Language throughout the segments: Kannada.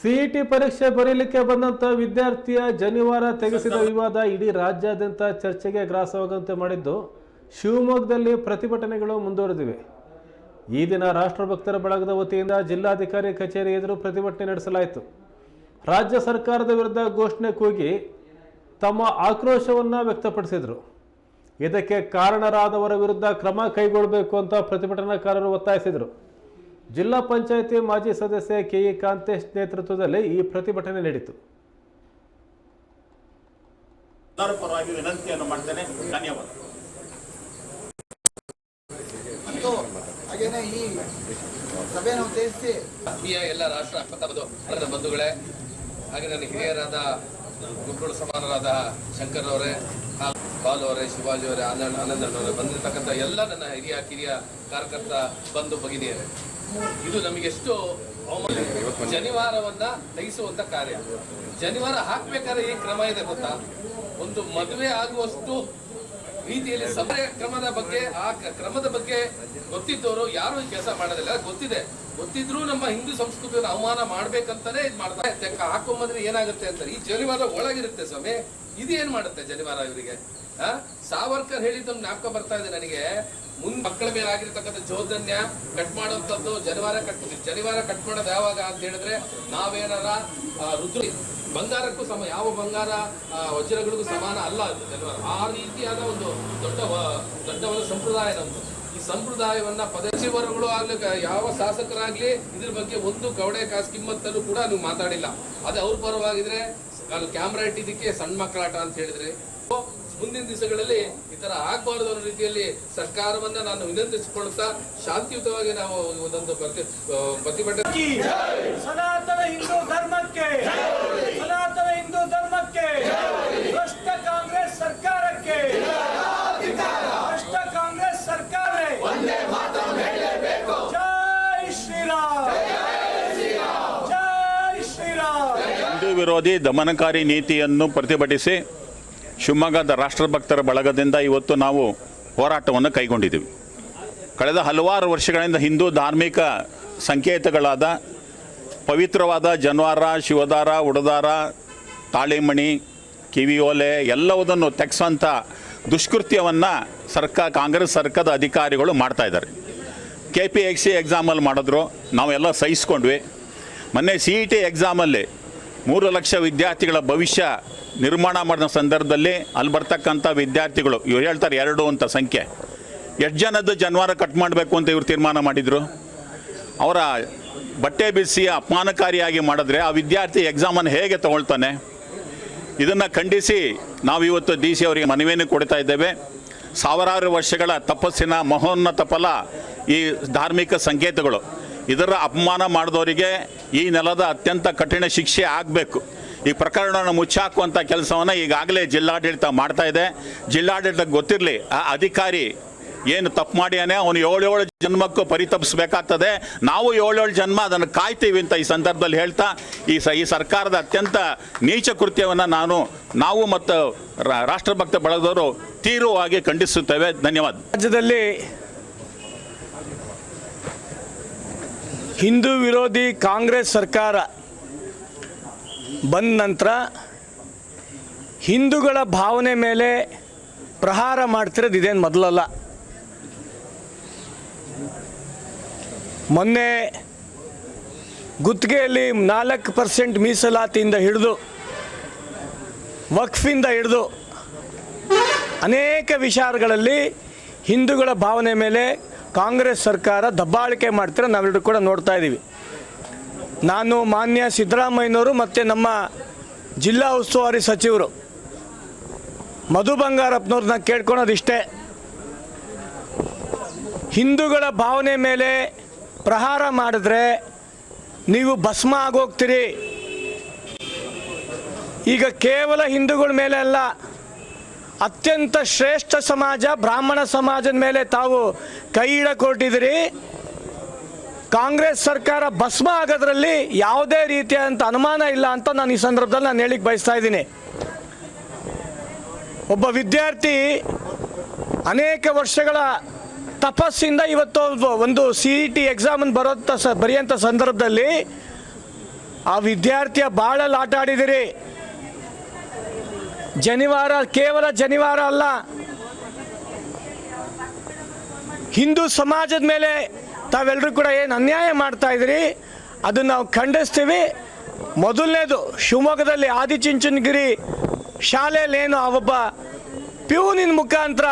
ಸಿಇಟಿ ಪರೀಕ್ಷೆ ಬರೀಲಿಕ್ಕೆ ಬಂದಂತ ವಿದ್ಯಾರ್ಥಿಯ ಜನಿವಾರ ತೆಗೆಸಿದ ವಿವಾದ ಇಡೀ ರಾಜ್ಯಾದ್ಯಂತ ಚರ್ಚೆಗೆ ಗ್ರಾಸವಾಗುವಂತೆ ಮಾಡಿದ್ದು, ಶಿವಮೊಗ್ಗದಲ್ಲಿ ಪ್ರತಿಭಟನೆಗಳು ಮುಂದುವರೆದಿವೆ. ಈ ದಿನ ರಾಷ್ಟ್ರಭಕ್ತರ ಬಳಗದ ವತಿಯಿಂದ ಜಿಲ್ಲಾಧಿಕಾರಿ ಕಚೇರಿ ಎದುರು ಪ್ರತಿಭಟನೆ ನಡೆಸಲಾಯಿತು. ರಾಜ್ಯ ಸರ್ಕಾರದ ವಿರುದ್ಧ ಘೋಷಣೆ ಕೂಗಿ ತಮ್ಮ ಆಕ್ರೋಶವನ್ನು ವ್ಯಕ್ತಪಡಿಸಿದರು. ಇದಕ್ಕೆ ಕಾರಣರಾದವರ ವಿರುದ್ಧ ಕ್ರಮ ಕೈಗೊಳ್ಳಬೇಕು ಅಂತ ಪ್ರತಿಭಟನಾಕಾರರು ಒತ್ತಾಯಿಸಿದರು. ಜಿಲ್ಲಾ ಪಂಚಾಯಿತಿ ಮಾಜಿ ಸದಸ್ಯ ಕೆಇ ಕಾಂತೇಶ್ ನೇತೃತ್ವದಲ್ಲಿ ಈ ಪ್ರತಿಭಟನೆ ನಡೆಯಿತು. ಎಲ್ಲರ ಪರವಾಗಿ ವಿನಂತಿಯನ್ನು ಮಾಡ್ತೇನೆ. ಧನ್ಯವಾದ. ಮತ್ತು ಹಾಗೇನೆ ಈ ಸಭೆಯನ್ನು ಉದ್ದೇಶಿಸಿ ಎಲ್ಲ ರಾಷ್ಟ್ರ ನನ್ನ ಬಂಧುಗಳೇ ಹಾಗೆ ನನ್ನ ಹಿರಿಯರಾದ ಗುರುಗಳು ಸಮಾನರಾದ ಶಂಕರ್ ಅವರೇ ಹಾಗೂ ಬಾಲು ಅವರೇ ಶಿವಾಜಿ ಅವರೇ ಆನಂದ್ ಆನಂದ್ ಅವರೇ ಬಂದಿರತಕ್ಕಂಥ ಎಲ್ಲ ನನ್ನ ಹಿರಿಯ ಕಿರಿಯ ಕಾರ್ಯಕರ್ತ ಬಂಧು ಭಗಿನಿಯರೇ. ಇದು ನಮಗೆಷ್ಟು ಜನಿವಾರವನ್ನ ತೆಗೆಸುವಂತ ಕಾರ್ಯ. ಜನಿವಾರ ಹಾಕ್ಬೇಕಾದ್ರೆ ಏನ್ ಕ್ರಮ ಇದೆ ಗೊತ್ತಾ? ಒಂದು ಮದುವೆ ಆಗುವಷ್ಟು ರೀತಿಯಲ್ಲಿ ಸಭೆ ಕ್ರಮದ ಬಗ್ಗೆ, ಆ ಕ್ರಮದ ಬಗ್ಗೆ ಗೊತ್ತಿದ್ದವರು ಯಾರು ಈ ಕೆಲಸ ಮಾಡೋದಿಲ್ಲ. ಗೊತ್ತಿದೆ. ಗೊತ್ತಿದ್ರು ನಮ್ಮ ಹಿಂದೂ ಸಂಸ್ಕೃತಿಯನ್ನು ಅವಮಾನ ಮಾಡ್ಬೇಕಂತಾನೆ ಇದು ಮಾಡ್ತಾರೆ. ಹಾಕೊಂಬಂದ್ರೆ ಏನಾಗುತ್ತೆ ಅಂತಾರೆ ಈ ಜನಿವಾರ ಒಳಗಿರುತ್ತೆ ಸ್ವಾಮಿ. ಇದು ಏನ್ ಮಾಡುತ್ತೆ ಜನಿವಾರ ಇವರಿಗೆ? ಆ? ಸಾವರ್ಕರ್ ಹೇಳಿದ್ದೊಂದು ಜ್ಞಾಪಕ ಬರ್ತಾ ಇದೆ ನನಗೆ. ಮುಂದ್ ಮಕ್ಕಳ ಮೇಲೆ ಆಗಿರ್ತಕ್ಕಂಥ ಚೌದನ್ಯ ಕಟ್ ಮಾಡುವಂಥದ್ದು ಜನಿವಾರ ಕಟ್ ಜನಿವಾರ ಕಟ್ ಮಾಡೋದು ಯಾವಾಗ ಅಂತ ಹೇಳಿದ್ರೆ ನಾವೇನಾರ ಋತು ಬಂಗಾರಕ್ಕೂ ಸಮ, ಯಾವ ಬಂಗಾರ ವಜ್ರಗಳಿಗೂ ಸಮಾನ ಅಲ್ಲ ಅದು ಜನಿವಾರ. ಆ ರೀತಿಯಾದ ಒಂದು ದೊಡ್ಡ ದೊಡ್ಡ ಒಂದು ಸಂಪ್ರದಾಯ ನಮ್ದು. ಈ ಸಂಪ್ರದಾಯವನ್ನ ಪದಚಿವರುಗಳು ಆಗ್ಲಿ ಯಾವ ಶಾಸಕರಾಗ್ಲಿ ಇದ್ರ ಬಗ್ಗೆ ಒಂದು ಕವಡೆ ಕಾಸು ಕಿಮ್ಮತ್ತಲ್ಲೂ ಕೂಡ ನೀವು ಮಾತಾಡಿಲ್ಲ. ಅದೇ ಅವ್ರ ಪರವಾಗಿದ್ರೆ ನಾನು ಕ್ಯಾಮ್ರಾ ಇಟ್ಟಿದ್ದಕ್ಕೆ ಸಣ್ಣ ಮಕ್ಕಳಾಟ ಅಂತ ಹೇಳಿದ್ರೆ ಮುಂದಿನ ದಿವಸಗಳಲ್ಲಿ ಈ ತರ ಆಗಬಾರದು ಅನ್ನೋ ರೀತಿಯಲ್ಲಿ ಸರ್ಕಾರವನ್ನ ನಾನು ವಿನಂತಿಸಿಕೊಳ್ಳುತ್ತಾ ಶಾಂತಿಯುತವಾಗಿ ನಾವು ಒಂದೊಂದು ಪ್ರತಿಭಟನೆ ಸನಾತನ ಹಿಂದೂ ಧರ್ಮಕ್ಕೆ ವಿರೋಧಿ ದಮನಕಾರಿ ನೀತಿಯನ್ನು ಪ್ರತಿಭಟಿಸಿ ಶಿವಮೊಗ್ಗದ ರಾಷ್ಟ್ರಭಕ್ತರ ಬಳಗದಿಂದ ಇವತ್ತು ನಾವು ಹೋರಾಟವನ್ನು ಕೈಗೊಂಡಿದ್ದೀವಿ. ಕಳೆದ ಹಲವಾರು ವರ್ಷಗಳಿಂದ ಹಿಂದೂ ಧಾರ್ಮಿಕ ಸಂಕೇತಗಳಾದ ಪವಿತ್ರವಾದ ಜನ್ವಾರ, ಶಿವದಾರ, ಉಡದಾರ, ತಾಳಿಮಣಿ ಕಿವಿಯೋಲೆ ಎಲ್ಲವುದನ್ನು ತೆಗೆಸೋಂಥ ದುಷ್ಕೃತ್ಯವನ್ನು ಸರ್ಕಾರ ಕಾಂಗ್ರೆಸ್ ಸರ್ಕಾರದ ಅಧಿಕಾರಿಗಳು ಮಾಡ್ತಾಯಿದ್ದಾರೆ ಕೆ ಪಿ ಎಕ್ಸ್ ಎಕ್ಸಾಮಲ್ಲಿ ಮಾಡಿದ್ರು. ನಾವೆಲ್ಲ ಸಹಿಸ್ಕೊಂಡ್ವಿ. ಮೊನ್ನೆ ಸಿ ಇ ಟಿ ಎಕ್ಸಾಮಲ್ಲಿ ಮೂರು ಲಕ್ಷ ವಿದ್ಯಾರ್ಥಿಗಳ ಭವಿಷ್ಯ ನಿರ್ಮಾಣ ಮಾಡಿದ ಸಂದರ್ಭದಲ್ಲಿ ಅಲ್ಲಿ ಬರ್ತಕ್ಕಂಥ ವಿದ್ಯಾರ್ಥಿಗಳು, ಇವ್ರು ಹೇಳ್ತಾರೆ ಎರಡು ಅಂತ ಸಂಖ್ಯೆ. ಎಷ್ಟು ಜನದ್ದು ಜನವಾರ ಕಟ್ ಮಾಡಬೇಕು ಅಂತ ಇವ್ರು ತೀರ್ಮಾನ ಮಾಡಿದರು. ಅವರ ಬಟ್ಟೆ ಬಿಸಿ ಅಪಮಾನಕಾರಿಯಾಗಿ ಮಾಡಿದ್ರೆ ಆ ವಿದ್ಯಾರ್ಥಿ ಎಕ್ಸಾಮನ್ನು ಹೇಗೆ ತಗೊಳ್ತಾನೆ? ಇದನ್ನು ಖಂಡಿಸಿ ನಾವು ಇವತ್ತು ಡಿ ಸಿ ಅವರಿಗೆ ಮನವಿಯನ್ನು ಕೊಡ್ತಾ ಇದ್ದೇವೆ. ಸಾವಿರಾರು ವರ್ಷಗಳ ತಪಸ್ಸಿನ ಮಹೋನ್ನತ ಫಲ ಈ ಧಾರ್ಮಿಕ ಸಂಕೇತಗಳು. ಇದರ ಅಪಮಾನ ಮಾಡಿದವರಿಗೆ ಈ ನೆಲದ ಅತ್ಯಂತ ಕಠಿಣ ಶಿಕ್ಷೆ ಆಗಬೇಕು. ಈ ಪ್ರಕರಣವನ್ನು ಮುಚ್ಚಾಕುವಂಥ ಕೆಲಸವನ್ನು ಈಗಾಗಲೇ ಜಿಲ್ಲಾಡಳಿತ ಮಾಡ್ತಾ ಇದೆ. ಜಿಲ್ಲಾಡಳಿತಕ್ಕೆ ಗೊತ್ತಿರಲಿ, ಆ ಅಧಿಕಾರಿ ಏನು ತಪ್ಪು ಮಾಡ್ಯಾನೆ? ಅವನು ಏಳೇಳು ಜನ್ಮಕ್ಕೂ ಪರಿತಪಿಸ್ಬೇಕಾಗ್ತದೆ. ನಾವು ಏಳೇಳು ಜನ್ಮ ಅದನ್ನು ಕಾಯ್ತೀವಿ ಅಂತ ಈ ಸಂದರ್ಭದಲ್ಲಿ ಹೇಳ್ತಾ, ಈ ಸ, ಈ ಸರ್ಕಾರದ ಅತ್ಯಂತ ನೀಚ ಕೃತ್ಯವನ್ನು ನಾನು, ನಾವು ಮತ್ತು ರಾಷ್ಟ್ರಭಕ್ತ ಬಳಗದವರು ತೀವ್ರವಾಗಿ ಖಂಡಿಸುತ್ತೇವೆ. ಧನ್ಯವಾದ. ರಾಜ್ಯದಲ್ಲಿ ಹಿಂದೂ ವಿರೋಧಿ ಕಾಂಗ್ರೆಸ್ ಸರ್ಕಾರ ಬಂದ ನಂತರ ಹಿಂದೂಗಳ ಭಾವನೆ ಮೇಲೆ ಪ್ರಹಾರ ಮಾಡ್ತಿರೋದು ಇದೇನು ಮೊದಲಲ್ಲ. ಮೊನ್ನೆ ಗುತ್ತಿಗೆಯಲ್ಲಿ ನಾಲ್ಕು ಪರ್ಸೆಂಟ್ ಮೀಸಲಾತಿಯಿಂದ ಹಿಡಿದು ವಕ್ಫಿಂದ ಹಿಡಿದು ಅನೇಕ ವಿಚಾರಗಳಲ್ಲಿ ಹಿಂದೂಗಳ ಭಾವನೆ ಮೇಲೆ ಕಾಂಗ್ರೆಸ್ ಸರ್ಕಾರ ದಬ್ಬಾಳಿಕೆ ಮಾಡ್ತಿರೋ ನಾವೆಲ್ಲರೂ ಕೂಡ ನೋಡ್ತಾ ಇದ್ದೀವಿ ನಾನು ಮಾನ್ಯ ಸಿದ್ದರಾಮಯ್ಯನವರು ಮತ್ತು ನಮ್ಮ ಜಿಲ್ಲಾ ಉಸ್ತುವಾರಿ ಸಚಿವರು. ಮಧು ಬಂಗಾರಪ್ಪನವ್ರನ್ನ ಕೇಳ್ಕೊಳೋದಿಷ್ಟೇ ಹಿಂದೂಗಳ ಭಾವನೆ ಮೇಲೆ ಪ್ರಹಾರ ಮಾಡಿದ್ರೆ ನೀವು ಭಸ್ಮ ಆಗೋಗ್ತೀರಿ. ಈಗ ಕೇವಲ ಹಿಂದೂಗಳ ಮೇಲೆ ಅಲ್ಲ ಅತ್ಯಂತ ಶ್ರೇಷ್ಠ ಸಮಾಜ, ಬ್ರಾಹ್ಮಣ ಸಮಾಜದ ಮೇಲೆ ತಾವು ಕೈ ಇಡಕೊಟ್ಟಿದ್ದೀರಿ. ಕಾಂಗ್ರೆಸ್ ಸರ್ಕಾರ ಭಸ್ಮ ಆಗೋದ್ರಲ್ಲಿ ಯಾವುದೇ ರೀತಿಯಾದಂಥ ಅನುಮಾನ ಇಲ್ಲ ಅಂತ ನಾನು ಈ ಸಂದರ್ಭದಲ್ಲಿ ನಾನು ಹೇಳಿಕ್ಕೆ ಬಯಸ್ತಾ ಇದ್ದೀನಿ. ಒಬ್ಬ ವಿದ್ಯಾರ್ಥಿ ಅನೇಕ ವರ್ಷಗಳ ತಪಸ್ಸಿಂದ ಇವತ್ತು ಒಂದು ಸಿ ಇ ಟಿ ಎಕ್ಸಾಮನ್ನು ಬರೋಂಥ ಸ ಬರೆಯೋಂಥ ಸಂದರ್ಭದಲ್ಲಿ ಆ ವಿದ್ಯಾರ್ಥಿಯ ಬಾಳಲ್ಲಿ ಆಟ ಆಡಿದಿರಿ ಜನಿವಾರ, ಕೇವಲ ಜನಿವಾರ ಅಲ್ಲ. ಹಿಂದೂ ಸಮಾಜದ ಮೇಲೆ ತಾವೆಲ್ಲರೂ ಕೂಡ ಏನು ಅನ್ಯಾಯ ಮಾಡ್ತಾ ಇದ್ದೀರಿ? ಅದನ್ನು ನಾವು ಖಂಡಿಸ್ತೀವಿ. ಮೊದಲನೇದು, ಶಿವಮೊಗ್ಗದಲ್ಲಿ ಆದಿಚುಂಚನಗಿರಿ ಶಾಲೆಯಲ್ಲಿ ಏನು ಆ ಒಬ್ಬ ಪ್ಯೂನಿನ ಮುಖಾಂತರ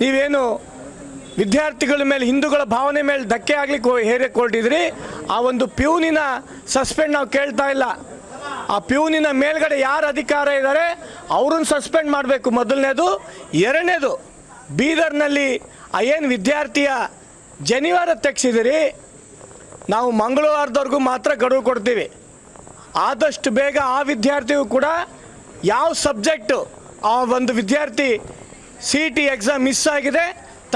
ನೀವೇನು ವಿದ್ಯಾರ್ಥಿಗಳ ಮೇಲೆ, ಹಿಂದೂಗಳ ಭಾವನೆ ಮೇಲೆ ಧಕ್ಕೆ ಆಗ್ಲಿಕ್ಕೆ ಹೇರಿಕೊಳ್ತಿದ್ರಿ? ಆ ಒಂದು ಪ್ಯೂನಿನ ಸಸ್ಪೆಂಡ್ ನಾವು ಕೇಳ್ತಾ ಇಲ್ಲ. ಆ ಪ್ಯೂನಿನ ಮೇಲ್ಗಡೆ ಯಾರು ಅಧಿಕಾರ ಇದ್ದಾರೆ ಅವ್ರನ್ನ ಸಸ್ಪೆಂಡ್ ಮಾಡಬೇಕು. ಮೊದಲನೇದು. ಎರಡನೇದು, ಬೀದರ್ನಲ್ಲಿ ಆ ಏನು ವಿದ್ಯಾರ್ಥಿಯ ಜನಿವಾರ ತೆಗ್ಸಿದಿರಿ. ನಾವು ಮಂಗಳವಾರದವರೆಗೂ ಮಾತ್ರ ಗಡುವು ಕೊಡ್ತೀವಿ. ಆದಷ್ಟು ಬೇಗ ಆ ವಿದ್ಯಾರ್ಥಿಯು ಕೂಡ ಯಾವ ಸಬ್ಜೆಕ್ಟು, ಆ ಒಂದು ವಿದ್ಯಾರ್ಥಿ ಸಿ ಟಿ ಎಕ್ಸಾಮ್ ಮಿಸ್ ಆಗಿದೆ,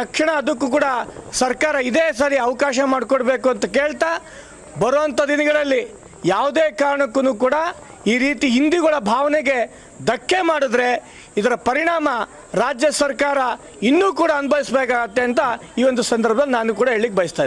ತಕ್ಷಣ ಅದಕ್ಕೂ ಕೂಡ ಸರ್ಕಾರ ಇದೇ ಸರಿ ಅವಕಾಶ ಮಾಡಿಕೊಡ್ಬೇಕು ಅಂತ ಕೇಳ್ತಾ ಬರುವಂಥ ದಿನಗಳಲ್ಲಿ ಯಾವುದೇ ಕಾರಣಕ್ಕೂ ಕೂಡ ಈ ರೀತಿ ಹಿಂದಿಗಳ ಭಾವನೆಗೆ ಧಕ್ಕೆ ಮಾಡಿದ್ರೆ ಇದರ ಪರಿಣಾಮ ರಾಜ್ಯ ಸರ್ಕಾರ ಇನ್ನೂ ಕೂಡ ಅನುಭವಿಸಬೇಕಾಗತ್ತೆ ಅಂತ ಈ ಒಂದು ಸಂದರ್ಭದಲ್ಲಿ ನಾನು ಕೂಡ ಹೇಳಿಕ್ಕೆ ಬಯಸ್ತಾ